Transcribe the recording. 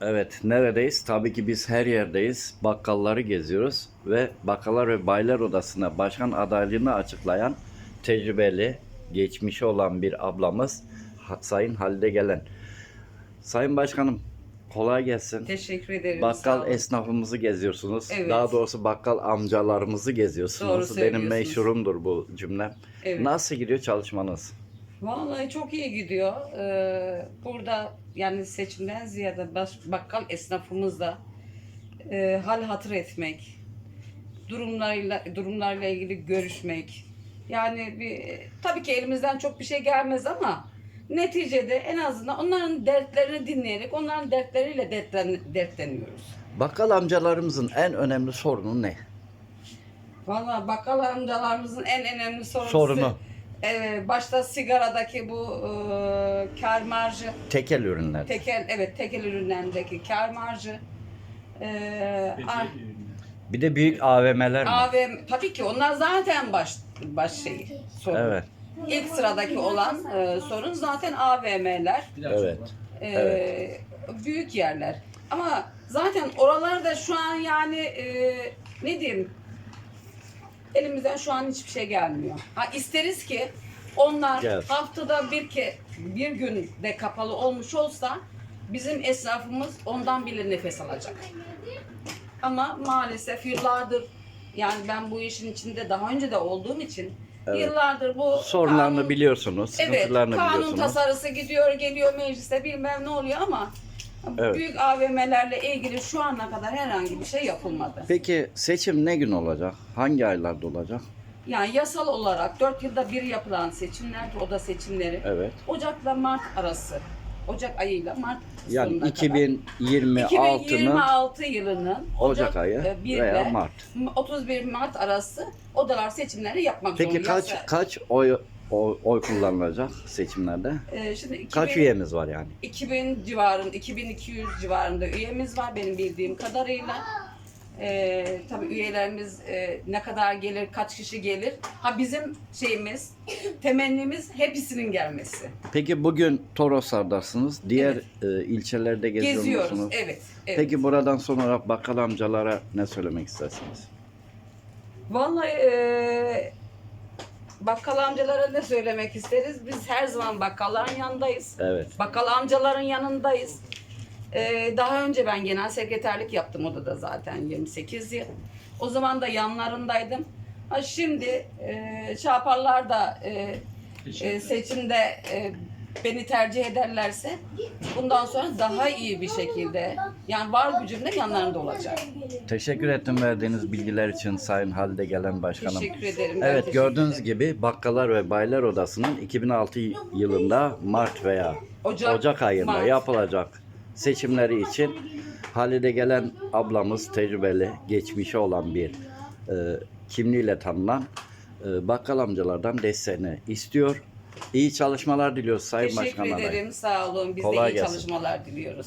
Evet, neredeyiz? Tabii ki biz her yerdeyiz. Bakkalları geziyoruz ve Bakkallar ve Baylar Odası'na başkan adaylığını açıklayan tecrübeli, geçmişi olan bir ablamız Sayın Halide Gelen. Sayın Başkanım, kolay gelsin. Teşekkür ederim. Bakkal esnafımızı geziyorsunuz. Evet. Daha doğrusu bakkal amcalarımızı geziyorsunuz. Doğru Benim meşhurumdur bu cümlem. Evet. Nasıl gidiyor çalışmanız? Vallahi çok iyi gidiyor. Ee, burada yani seçimden ziyade baş- bakkal esnafımızla e, hal hatır etmek, durumlarıyla durumlarla ilgili görüşmek. Yani bir tabii ki elimizden çok bir şey gelmez ama neticede en azından onların dertlerini dinleyerek onların dertleriyle dertlen, dertleniyoruz. Bakkal amcalarımızın en önemli sorunu ne? Vallahi bakkal amcalarımızın en önemli sorunu, Sorunu. E, başta sigaradaki bu e, kar marjı, Tekel ürünler. tekel evet tekel ürünlerindeki kar marjı, e, ar- Bir de büyük AVM'ler mi? AVM tabii ki onlar zaten baş baş şeyi sorun. Evet. İlk sıradaki olan e, sorun zaten AVM'ler, Evet. e, Evet. büyük yerler. Ama zaten oralarda şu an yani e, ne diyeyim elimizden şu an hiçbir şey gelmiyor. Ha isteriz ki onlar Gel. haftada bir ke bir gün de kapalı olmuş olsa bizim esnafımız ondan bile nefes alacak. Ama maalesef yıllardır yani ben bu işin içinde daha önce de olduğum için Evet. yıllardır bu Sorunlarını kanun- biliyorsunuz, Evet, sıkıntılarını kanun biliyorsunuz. tasarısı gidiyor, geliyor mecliste bilmem ne oluyor ama Evet. büyük AVM'lerle ilgili şu ana kadar herhangi bir şey yapılmadı. Peki seçim ne gün olacak? Hangi aylarda olacak? Yani yasal olarak 4 yılda bir yapılan seçimler, oda seçimleri Evet. Ocak'la Mart arası. Ocak ayıyla Mart Yani sonuna kadar. 2026'nın 2026 yılının Ocak ayı e, veya Mart. 31 Mart arası odalar seçimleri yapmak Peki zorunda. kaç Yasa- kaç oy oy, oy kullanılacak seçimlerde? e, şimdi 2000, Kaç üyemiz var yani? 2000 civarında, 2200 civarında üyemiz var benim bildiğim kadarıyla. Ee, tabii üyelerimiz e, ne kadar gelir, kaç kişi gelir. Ha bizim şeyimiz, temennimiz hepsinin gelmesi. Peki bugün Toroslar'dasınız. Diğer e, ilçelerde geziyor Geziyoruz, musunuz? evet. evet. Peki buradan sonra bakkal amcalara ne söylemek istersiniz? Vallahi e, bakkal amcalara ne söylemek isteriz? Biz her zaman bakkalların yanındayız. Evet. Bakkal amcaların yanındayız. Ee, daha önce ben genel sekreterlik yaptım odada zaten 28 yıl. O zaman da yanlarındaydım. Ha şimdi e, yaparlar da e, e, seçimde e, beni tercih ederlerse bundan sonra daha iyi bir şekilde yani var gücümle yanlarında olacak. Teşekkür ettim verdiğiniz bilgiler için Sayın Halide Gelen Başkanım. Teşekkür ederim. Ben Evet teşekkür gördüğünüz ederim. gibi Bakkalar ve Baylar Odası'nın 2006 yılında Mart veya Ocak, Ocak ayında Mart. yapılacak seçimleri için Halide Gelen ablamız tecrübeli, geçmişi olan bir e, kimliğiyle tanınan e, bakkal amcalardan desteğini istiyor. İyi çalışmalar diliyoruz Sayın Teşekkür Başkanım. ederim. Sağ olun. Biz Kolay de iyi gelsin. çalışmalar diliyoruz.